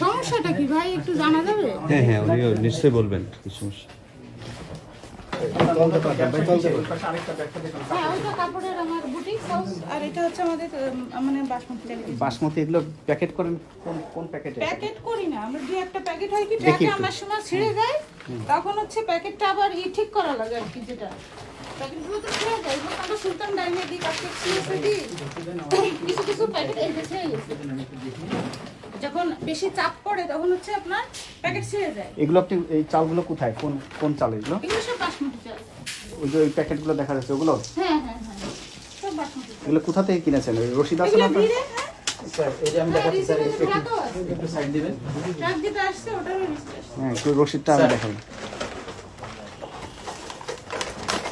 সমস্যাটা কি ভাই? একটু জানা যাবে? হ্যাঁ হ্যাঁ নিশ্চয়ই বলবেন কি সমস্যা? বাসমতি এগুলো প্যাকেট করেন কোন কোন প্যাকেটে? প্যাকেট করি না আমরা একটা প্যাকেট হয় কি একটু। আমার সময় ছিঁড়ে যায় তখন হচ্ছে প্যাকেটটা আবার ই ঠিক করা লাগে আর কি যেটা। প্যাকেটগুলো তো ছিঁড়ে যায় এবং আমরা সুলতান ডাইনে দিই কাপড় ছিঁড়েছে দিই কিছু কিছু প্যাকেট এই যে ছিঁড়ে গেছে। যখন বেশি চাপ পড়ে তখন হচ্ছে আপনার প্যাকেট ছিঁড়ে যায়। এগুলো আপনি এই চালগুলো কোথায়? কোন কোন চাল এগুলো? এগুলো ওই যে ওই প্যাকেটগুলো দেখা যাচ্ছে ওগুলো? হ্যাঁ হ্যাঁ হ্যাঁ। এগুলো কোথা থেকে কিনেছেন? ওই রশিদ আছে না? হ্যাঁ। স্যার এই যে আমি হ্যাঁ, দেখাচ্ছি স্যার একটু ট্রাকও আছে। একটু সাইড দিবেন। ট্রাক যেটা আসছে ওটারও হ্যাঁ একটু রশিদটা আমি দেখাবো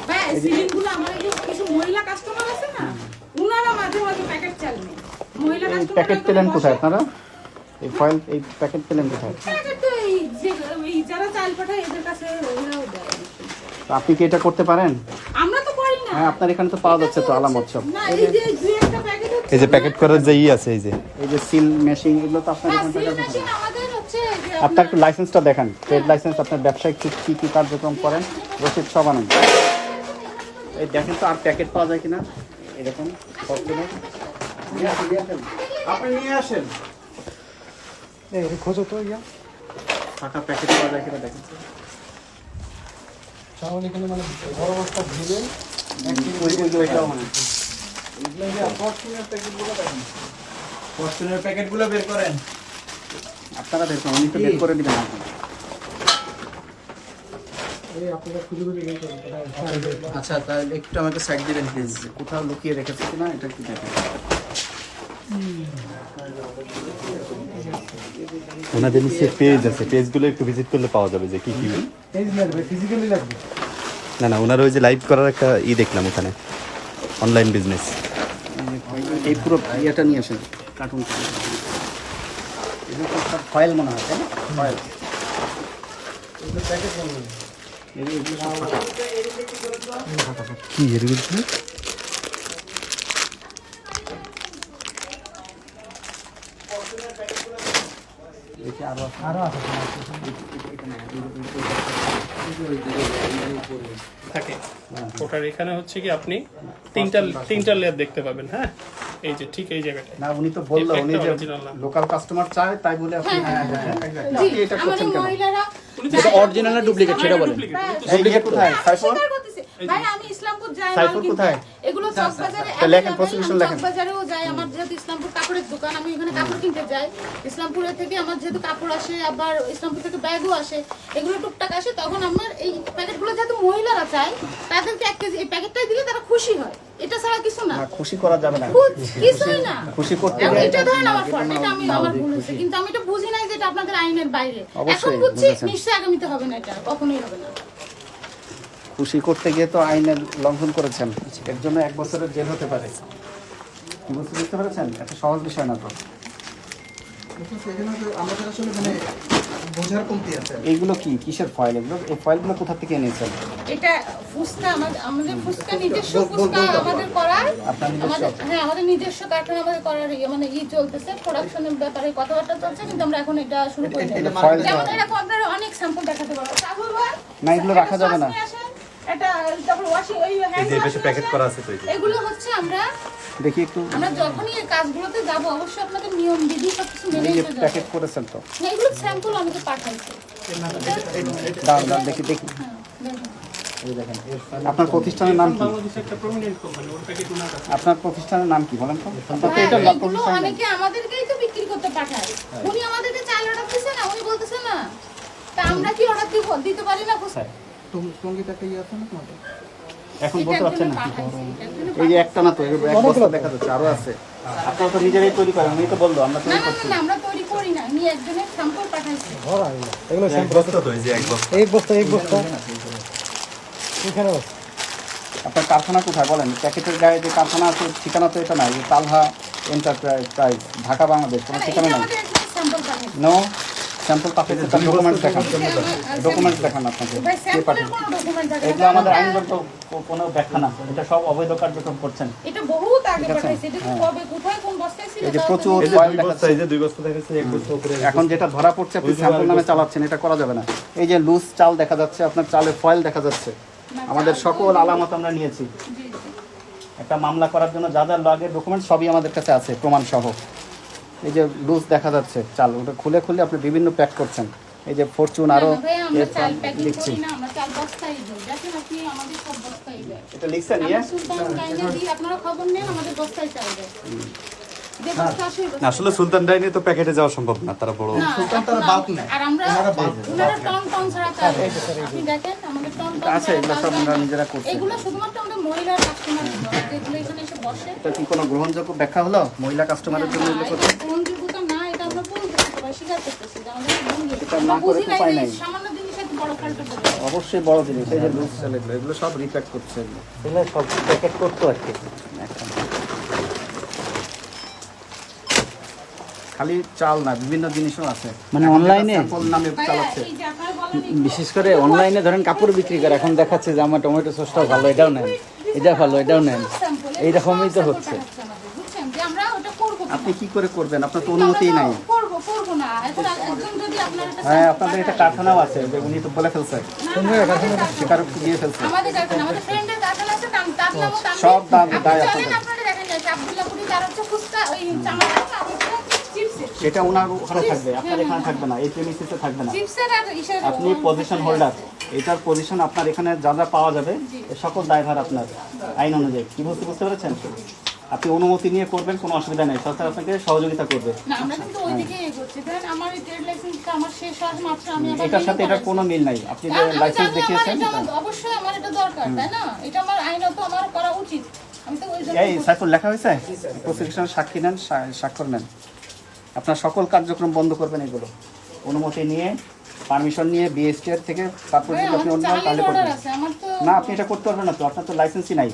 ভাই সিলিংগুলো আমার এই কিছু মহিলা কাস্টমার আছে না উনারা মাঝে মাঝে প্যাকেট চাল মহিলা কাস্টমার প্যাকেট পেলেন কোথায় আপনারা? এই ফয়েল এই প্যাকেট পেলেন কোথায়? প্যাকেট তো এই যারা চাল পাঠায় এদের কাছে আপনি কি এটা করতে পারেন? আমরা তো করি না। হ্যাঁ আপনার এখানে তো পাওয়া যাচ্ছে তো আলামত সব। এই যে দুই একটা প্যাকেট এই যে প্যাকেট করার যে ই আছে এই যে। এই যে সিল মেশিন এগুলো তো আপনার এখানে আপনার একটু লাইসেন্সটা দেখান। ট্রেড লাইসেন্স আপনার ব্যবসায়িক কি কি কি কার্যক্রম করেন? রসিদ সব আনেন। এই দেখেন তো আর প্যাকেট পাওয়া যায় কিনা? এরকম ফরচুনের নিয়ে আসেন, আপনি নিয়ে আসেন। এই খোঁজো তো ইয়া। ফাঁকা প্যাকেট পাওয়া যায় কিনা দেখেন। তাহলে এখানে মানে বড় মাছটা মানে। ফরচুনের প্যাকেটগুলো বের করেন। আপনারা করুন উনি তো বের করে দিবেন আচ্ছা তাহলে একটু আমাকে সাইড দিবেন প্লিজ কোথাও লুকিয়ে রেখেছে কিনা এটা একটু দেখেন। ওনাদের নিচে পেজ আছে। পেজগুলো একটু ভিজিট করলে পাওয়া যাবে যে কি কি। এই লাগবে ফিজিক্যালি লাগবে। না না ওনার ওই যে লাইভ করার একটা ই দেখলাম ওখানে অনলাইন বিজনেস এই পুরো ইয়েটা নিয়ে আসেন কার্টুন ফয়েল মনে হয় তাই না? ফয়েল। কি এরকম? থাকে। ওটার এখানে হচ্ছে কি আপনি তিনটা তিনটা লেয়ার দেখতে পাবেন হ্যাঁ? এই যে ঠিক এই জায়গাটা না উনি তো বলল উনি যে লোকাল কাস্টমার চায় তাই বলে আপনি হ্যাঁ, হ্যাঁ, হ্যাঁ, এটা করছেন কেন? original না duplicate সেটা বলেন। ইয়ে কোথায়। ভাই আমি ইসলামপুর যাই সাইফুল কোথায়? এগুলো চকবাজারে লেখেন, available, লেখেন। চকবাজারেও যাই আমার যেহেতু ইসলামপুর কাপড়ের দোকান আমি ওখানে কাপড় কিনতে যাই। ইসলামপুরে থেকে আমার যেহেতু কাপড় আসে আবার ইসলামপুর থেকে ব্যাগও আসে এগুলো টুকটাক আসে তখন আমার এই প্যাকেটগুলো যেহেতু মহিলারা চায় তাদেরকে এক কেজি এই প্যাকেটটাই দিলে তারা খুশি হয়। এটা ছাড়া কিছু না। খুশি করা যাবে না। কিছুই না। খুশি করতে গেলে এটা ধরেন আমার ফল্ট এটা আমি আমার ভুল হয়েছে কিন্তু আমি এটা বুঝি নাই যে এটা আপনাদের আইনের বাইরে। এখন বুঝছি। নিশ্চয়ই আগামীতে হবে না এটা কখনোই হবে না। খুশি করতে গিয়ে তো আইনের লঙ্ঘন করেছেন। এর জন্য এক বছরের জেল হতে পারে। কি বুঝতে পেরেছেন? এত সহজ বিষয় না তো। মানে এইগুলো কি? কিসের ফয়েল এগুলো? এই ফয়েলগুলো কোথা থেকে এনেছেন? এটা ফুসকা আমাদের আমাদের ফুসকা নিজস্ব ফুসকা আমাদের করার। হ্যাঁ আমাদের নিজস্ব কারখানা আমাদের করার ইয়ে মানে ই চলতেছে প্রোডাকশনের ব্যাপারে কথাবার্তা চলছে কিন্তু আমরা এখন এটা শুরু করি যেমন এরকম আপনারা অনেক স্যাম্পল দেখাতে পারব না, এগুলো রাখা যাবে না। এটা তারপর ওয়াশিং ওই হ্যান্ড প্যাকেট করা আছে তো এগুলো হচ্ছে আমরা দেখি একটু। আমরা যখনই এই কাজগুলোতে যাব অবশ্যই আপনাদের নিয়ম বিধি মেনে প্যাকেট করেছেন তো। স্যাম্পল আমাকে পাঠাইছে। দেখি দেখি। আপনার প্রতিষ্ঠানের নাম কি? আপনার প্রতিষ্ঠানের নাম কি বলেন তো। অনেকে আমাদেরকেই তো বিক্রি করতে পাঠায়। উনি আমাদেরকে চাল অর্ডার দিচ্ছে না উনি বলতেছে না। তা আমরা কি অর্ডার দিব? দিতে পারি না হ্যাঁ। টঙ্গিতে একটা ইয়ে আছে না তোমাদের? এখন বলতে পারছেন না এই যে একটা না তো এক বস্তা দেখা যাচ্ছে আরও আছে। আপনারা তো নিজেরাই তৈরি করেন উনি তো বলল আমরা তৈরি করছি না, না আমরা তৈরি করি না উনি একজনের স্যাম্পল পাঠাইছে। এগুলো এগুলো এক বস্তা তো এই যে এক বস্তা। এক বস্তা এক বস্তা। এখানে আপনার কারখানা কোথায় বলেন? প্যাকেটের গায়ে যে কারখানা আছে ঠিকানা তো এটা নাই যে তালহা এন্টারপ্রাইজ ঢাকা বাংলাদেশ কোনো ঠিকানা এটা নাই? একজনের স্যাম্পল পাঠাইছে তার ডকুমেন্টস দেখান। ডকুমেন্টস দেখান আপনাকে কে পাঠিয়েছে এগুলো আমাদের আইনগত কোনো ব্যাখ্যা না এটা সব অবৈধ কার্যক্রম করছেন। এটা বহুত আগে পাঠাইছে এটা কবে কোথায় কোন বস্তায় ছিল প্রচুর এই যে দুই দেখাচ্ছে। বস্তা এই যে দুই বস্তা দেখাচ্ছে এক বস্তা উপরে এখন যেটা ধরা পড়ছে আপনি স্যাম্পল নামে চালাচ্ছেন এটা করা যাবে না। এই যে লুজ চাল দেখা যাচ্ছে আপনার চালের ফয়েল দেখা যাচ্ছে। আমাদের সকল আলামত আমরা নিয়েছি। একটা মামলা করার জন্য যা যা লাগের ডকুমেন্ট সবই আমাদের কাছে আছে প্রমাণ সহ এই যে লুজ দেখা যাচ্ছে চাল ওটা খুলে খুলে আপনি বিভিন্ন প্যাক করছেন। এই যে ফরচুন আরও না, না ভাই, আমরা এর চাল প্যাকিং লিখছি। করি না, আমরা চাল বস্তায় দিই। দেখেন আপনি আমাদের সব বস্তায় দেয়। এটা লিখছেন ইয়ে? আমরা সুলতান ডাইনে দিই, আপনারা খবর নেন, আমাদের বস্তায় চাল দেয়। যে বস্তা আসে, ওই না আসলে সুলতান ডাইনে তো প্যাকেটে যাওয়া সম্ভব না তারা বড় না, সুলতান তারা আপনারা- bulk আর আমরা ওনারা টন টন ছাড়া চাল আপনি দেখেন আমাদের টন টন আছে, এগুলো সব আমরা নিজেরা করছি। এগুলো শুধুমাত্র আমাদের মহিলা কাস্টমার যেগুলো এখানে এসে বসে। এটা কি কোনো গ্রহণযোগ্য ব্যাখ্যা হলো? মহিলা কাস্টমারের জন্য এগুলো এটা গ্রহণযোগ্যতা না, এটা আমরা বলতেছি, সবাই স্বীকার করতেছি যে আমাদের এটা না করে তো নাই উপায় নাই। সামান্য জিনিসে এত বড় ফাল্টু করে। অবশ্যই বড় জিনিস। এই যে লুজ চাল এগুলো এগুলো সব রিপ্যাক করছে। এগুলো সব প্যাকেট করতো আর কি। খালি চাল না বিভিন্ন জিনিসও আছে। মানে অনলাইনে? নামে চালাচ্ছে বিশেষ করে অনলাইনে ধরেন কাপড় বিক্রি করে এখন দেখাচ্ছে যে আমার টমেটো সসটাও ভালো এটাও নেন। এটা ভালো এটাও নেন। এইরকমই তো হচ্ছে। বুঝছেন যে আমরা ওটা করব কিনা? আপনি কি করে করবেন? আপনার তো কিন্তু অনুমতিই নাই। তো করব করব না এখন একজন যদি আপনার একটা হ্যাঁ আপনাদের একটা কারখানাও আছে যে উনি তো বলে ফেলছে। কারখানা- দিয়ে ফেলছে। সব দাম দায় সেটা ওনার ওখানে থাকবে আপনার এখানে থাকবে না এই প্রেমিসিসে থাকবে না। চিপসের আর ইসের আপনি পজিশন হোল্ডার এটার পজিশন আপনার এখানে যা যা পাওয়া যাবে সকল দায়ভার আপনার আইন অনুযায়ী। কি বুঝতে বুঝতে পেরেছেন? আপনি অনুমতি নিয়ে করবেন কোনো অসুবিধা নেই। সরকার আপনাকে সহযোগিতা করবে। এটার সাথে এটার কোনো মিল নাই। আপনি যে লাইসেন্স দেখিয়েছেন অবশ্যই আমার এটা দরকার তাই না? এটা আমার আইনত আমার করা উচিত। এই সাইফুল লেখা হয়েছে? প্রসিকিউশন সাক্ষী নেন স্বাক্ষর নেন। আপনার সকল কার্যক্রম বন্ধ করবেন এগুলো। অনুমতি নিয়ে পারমিশন নিয়ে বিএসটিআর থেকে তারপর যদি আপনি অন্য তাহলে করবেন। আছে আমার তো না আপনি এটা করতে পারবেন না তো আপনার তো লাইসেন্সই নাই।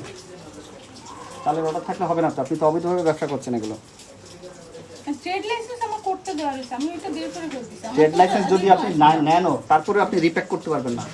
তাহলে অর্ডার থাকলে হবে না তো আপনি তো অবৈধভাবে ব্যবসা করছেন এগুলো। ট্রেড লাইসেন্স যদি আপনি না নেনও তারপরে আপনি রিপ্যাক করতে পারবেন না।